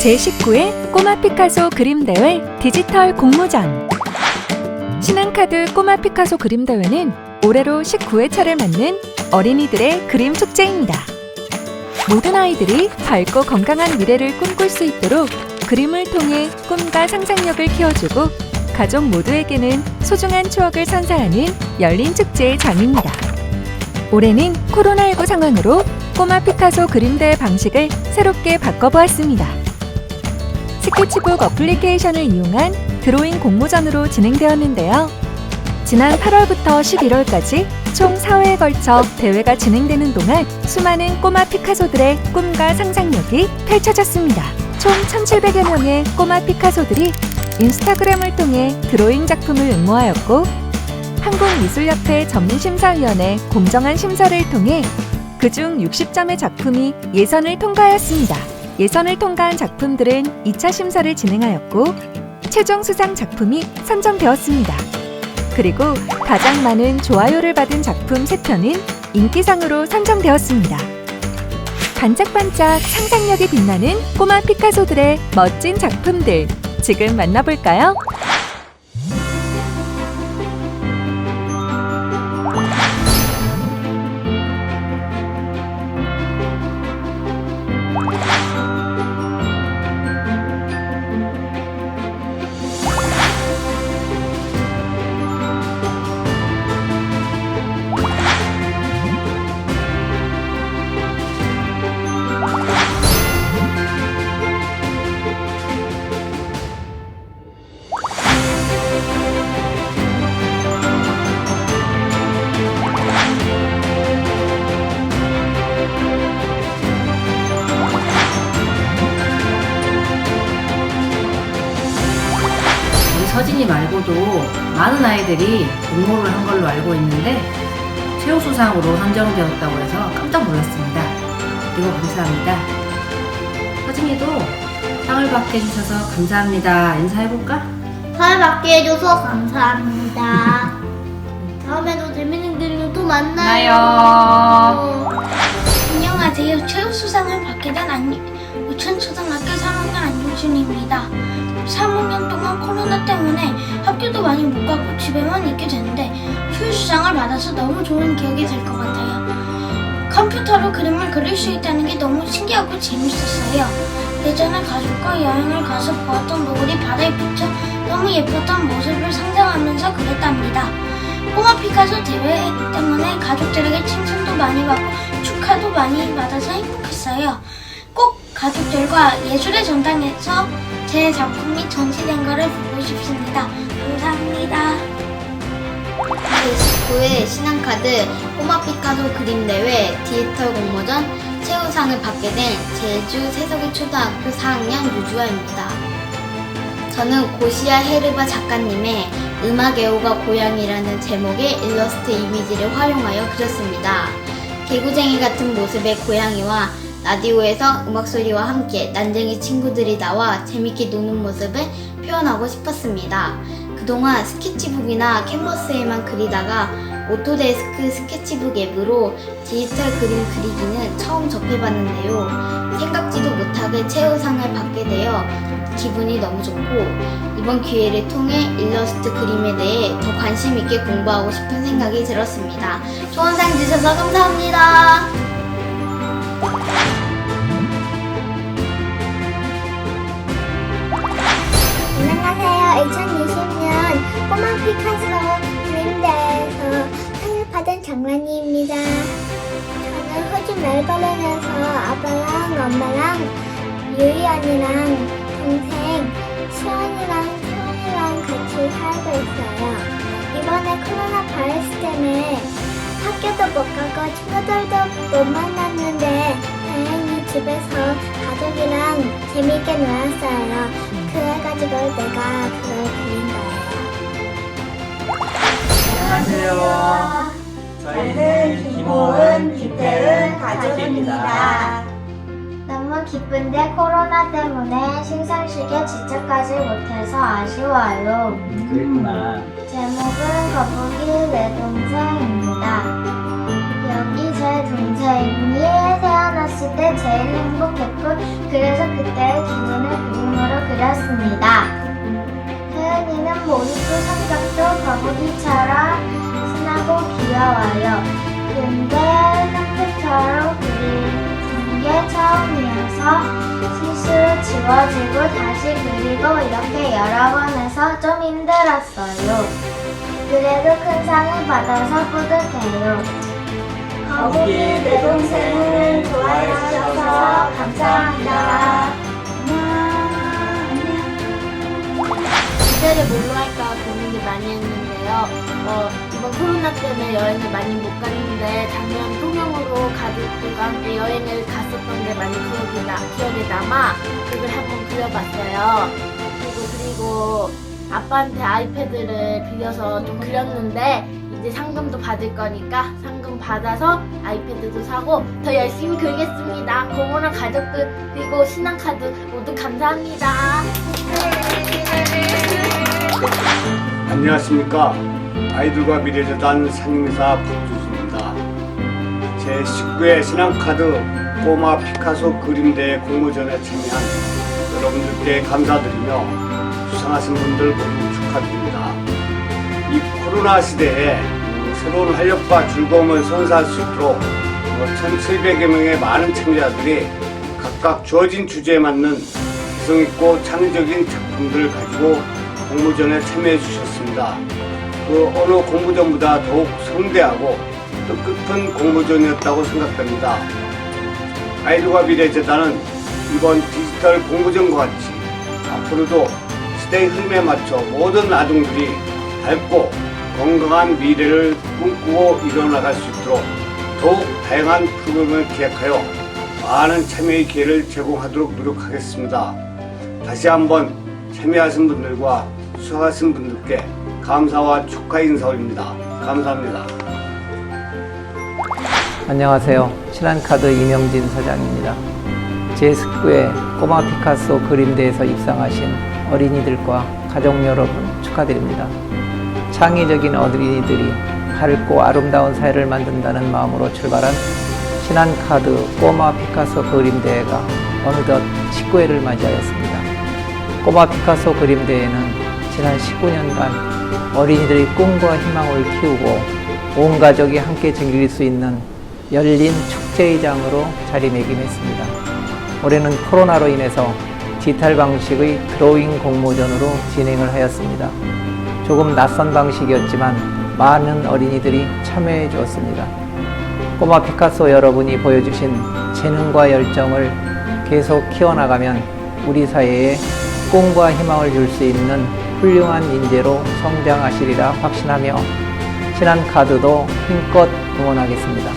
제19회 꼬마 피카소 그림 대회 디지털 공모전 신한카드 꼬마 피카소 그림 대회는 올해로 19회차를 맞는 어린이들의 그림 축제입니다. 모든 아이들이 밝고 건강한 미래를 꿈꿀 수 있도록 그림을 통해 꿈과 상상력을 키워주고 가족 모두에게는 소중한 추억을 선사하는 열린 축제의 장입니다. 올해는 코로나19 상황으로 꼬마 피카소 그림 대회 방식을 새롭게 바꿔보았습니다. 스케치북 어플리케이션을 이용한 드로잉 공모전으로 진행되었는데요. 지난 8월부터 11월까지 총 4회에 걸쳐 대회가 진행되는 동안 수많은 꼬마 피카소들의 꿈과 상상력이 펼쳐졌습니다. 총 1,700여 명의 꼬마 피카소들이 인스타그램을 통해 드로잉 작품을 응모하였고 한국미술협회 전문심사위원회 공정한 심사를 통해 그중 60점의 작품이 예선을 통과하였습니다. 예선을 통과한 작품들은 2차 심사를 진행하였고 최종 수상 작품이 선정되었습니다. 그리고 가장 많은 좋아요를 받은 작품 3편은 인기상으로 선정되었습니다. 반짝반짝 상상력이 빛나는 꼬마 피카소들의 멋진 작품들 지금 만나볼까요? 말고도 많은 아이들이 응모를 한 걸로 알고 있는데 최우수상으로 선정되었다고 해서 깜짝 놀랐습니다. 그리고 감사합니다. 서진이도 상을 받게 해주셔서 감사합니다. 인사해볼까? 잘 받게 해줘서 감사합니다. 다음에도 재밌는 그림을 또 만나요. 안녕하세요. 최우수상을 받게 된 안, 우천초등학교 3학년 안유준입니다. 3학년 동안 코로나 때문에 학교도 많이 못 가고 집에만 있게 됐는데 최우수상을 받아서 너무 좋은 기억이 될 것 같아요. 컴퓨터로 그림을 그릴 수 있다는 게 너무 신기하고 재밌었어요. 예전에 가족과 여행을 가서 보았던 노을이 바다에 비쳐 너무 예뻤던 모습을 상상하면서 그렸답니다. 꼬마 피카소 대회 때문에 가족들에게 칭찬도 많이 받고 축하도 많이 받아서 행복했어요. 꼭 가족들과 예술의 전당에서 제 작품이 전시된 거를 보고 싶습니다. 감사합니다. 제19회 신한카드 꼬마 피카소 그림 대회 디지털 공모전 최우상을 받게 된 제주 세석이 초등학교 4학년 유주아입니다. 저는 고시아 헤르바 작가님의 음악 애호가 고양이라는 제목의 일러스트 이미지를 활용하여 그렸습니다. 개구쟁이 같은 모습의 고양이와 라디오에서 음악 소리와 함께 난쟁이 친구들이 나와 재밌게 노는 모습을 표현하고 싶었습니다. 그동안 스케치북이나 캔버스에만 그리다가 오토데스크 스케치북 앱으로 디지털 그림 그리기는 처음 접해봤는데요. 생각지도 못하게 최우상을 받게 되어 기분이 너무 좋고 이번 기회를 통해 일러스트 그림에 대해 더 관심 있게 공부하고 싶은 생각이 들었습니다. 좋은 상 주셔서 감사합니다. 2020년 꼬마 피카소 그림대회에서 상을 받은 정란이입니다. 저는 호주 멜버른에서 아빠랑 엄마랑 유이 언니랑 동생 시원이랑 태원이랑 같이 살고 있어요. 이번에 코로나 바이러스 때문에 학교도 못 가고 친구들도 못 만났는데 다행히 집에서 가족이랑 재밌게 놀았어요. 그래가지고 내가 그걸 그린 거예요. 안녕하세요. 저희는 김호은, 김태은 가족입니다. 너무 기쁜데 코로나 때문에 시상식에 지적하지 못해서 아쉬워요. 그랬구나. 제목은 거북이 내 동생입니다. 여기 제제 동생이 태어났을 때 제일 행복했고 그래서 그때의 기분을 그림으로 그렸습니다. 거북이처럼 순하고 귀여워요. 근데 컴퓨터로 그리는 게 처음이어서 실수로 지워지고 다시 그리고 이렇게 여러 번 해서 좀 힘들었어요. 그래도 큰 상을 받아서 뿌듯해요. 거북이 내 동생을 좋아해 주셔서 감사합니다. 주제를 뭘로 할까 고민을 많이 했는데 요. 어, 이번 코로나 때문에 여행을 많이 못 갔는데 작년 통영으로 가족들과 함께 여행을 갔었던 게 많이 기억이 나, 기억에 남아 그걸 한번 그려봤어요. 그리고 그리고 아빠한테 아이패드를 빌려서 좀 그렸는데 이제 상금도 받을 거니까 상금 받아서 아이패드도 사고 더 열심히 그리겠습니다. 고모랑 가족들 그리고 신한카드 모두 감사합니다. 안녕하십니까? 아이들과 미래재단 상임이사 박주수입니다. 제 19회 신한카드 꼬마 피카소 그림대회 공모전에 참여한 여러분들께 감사드리며 수상하신 분들 모두 축하드립니다. 이 코로나 시대에 새로운 활력과 즐거움을 선사할 수 있도록 1700여 명의 많은 참가자들이 각각 주어진 주제에 맞는 개성있고 창의적인 작품들을 가지고 공모전에 참여해 주셨습니다. 그 어느 공모전보다 더욱 성대하고 뜻깊은 공모전이었다고 생각됩니다. 아이들과 미래재단은 이번 디지털 공모전과 같이 앞으로도 시대의 흐름에 맞춰 모든 아동들이 밝고 건강한 미래를 꿈꾸고 이뤄나갈 수 있도록 더욱 다양한 프로그램을 기획하여 많은 참여의 기회를 제공하도록 노력하겠습니다. 다시 한번 참여하신 분들과 수상하신 분들께 감사와 축하 인사 올립니다. 감사합니다. 안녕하세요. 신한카드 이명진 사장입니다. 제19회 꼬마 피카소 그림대에서 입상하신 어린이들과 가족 여러분 축하드립니다. 창의적인 어린이들이 밝고 아름다운 사회를 만든다는 마음으로 출발한 신한카드 꼬마 피카소 그림대회가 어느덧 19회를 맞이하였습니다. 꼬마 피카소 그림대회는 지난 19년간 어린이들의 꿈과 희망을 키우고 온 가족이 함께 즐길 수 있는 열린 축제의 장으로 자리매김했습니다. 올해는 코로나로 인해서 디지털 방식의 드로잉 공모전으로 진행을 하였습니다. 조금 낯선 방식이었지만 많은 어린이들이 참여해 주었습니다. 꼬마 피카소 여러분이 보여주신 재능과 열정을 계속 키워나가면 우리 사회에 꿈과 희망을 줄 수 있는 훌륭한 인재로 성장하시리라 확신하며 신한카드도 힘껏 응원하겠습니다.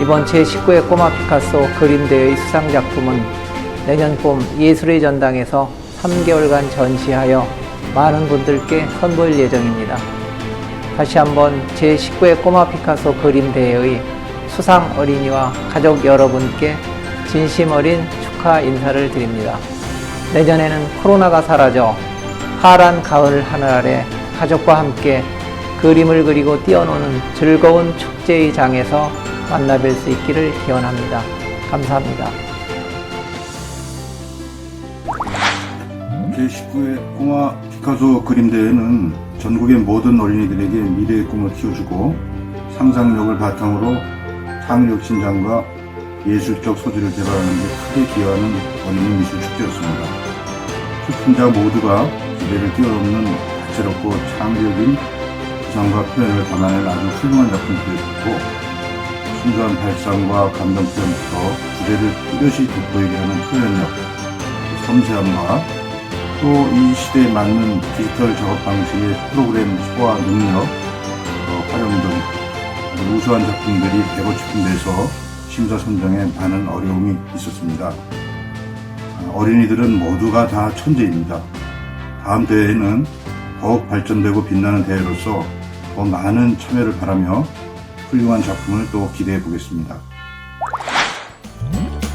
이번 제19회 꼬마 피카소 그림대회의 수상작품은 내년 봄 예술의 전당에서 3개월간 전시하여 많은 분들께 선보일 예정입니다. 다시 한번 제19회 꼬마 피카소 그림대회의 수상 어린이와 가족 여러분께 진심 어린 축하 인사를 드립니다. 내년에는 코로나가 사라져 파란 가을 하늘 아래 가족과 함께 그림을 그리고 뛰어노는 즐거운 축제의 장에서 만나뵐 수 있기를 기원합니다. 감사합니다. 제19회 꼬마 피카소 그림대회는 전국의 모든 어린이들에게 미래의 꿈을 키워주고 상상력을 바탕으로 창의력 신장과 예술적 소질을 개발하는 데 크게 기여하는 어린이 미술 축제였습니다. 출품자 모두가 기대를 뛰어넘는 다채롭고 창의적인 구상과 표현을 담아낸 아주 훌륭한 작품들이었고 순수한 발상과 감정 표현부터 주제를 뚜렷이 돋보이게 하는 표현력, 섬세함과 또 이 시대에 맞는 디지털 작업 방식의 프로그램 소화 능력, 어, 활용 등 우수한 작품들이 150군데에서 심사 선정에 많은 어려움이 있었습니다. 아, 어린이들은 모두가 다 천재입니다. 다음 대회에는 더욱 발전되고 빛나는 대회로서 더 많은 참여를 바라며 훌륭한 작품을 또 기대해 보겠습니다.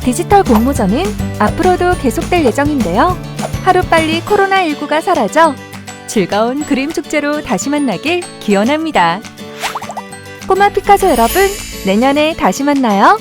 디지털 공모전은 앞으로도 계속될 예정인데요. 하루빨리 코로나19가 사라져 즐거운 그림 축제로 다시 만나길 기원합니다. 꼬마 피카소 여러분, 내년에 다시 만나요.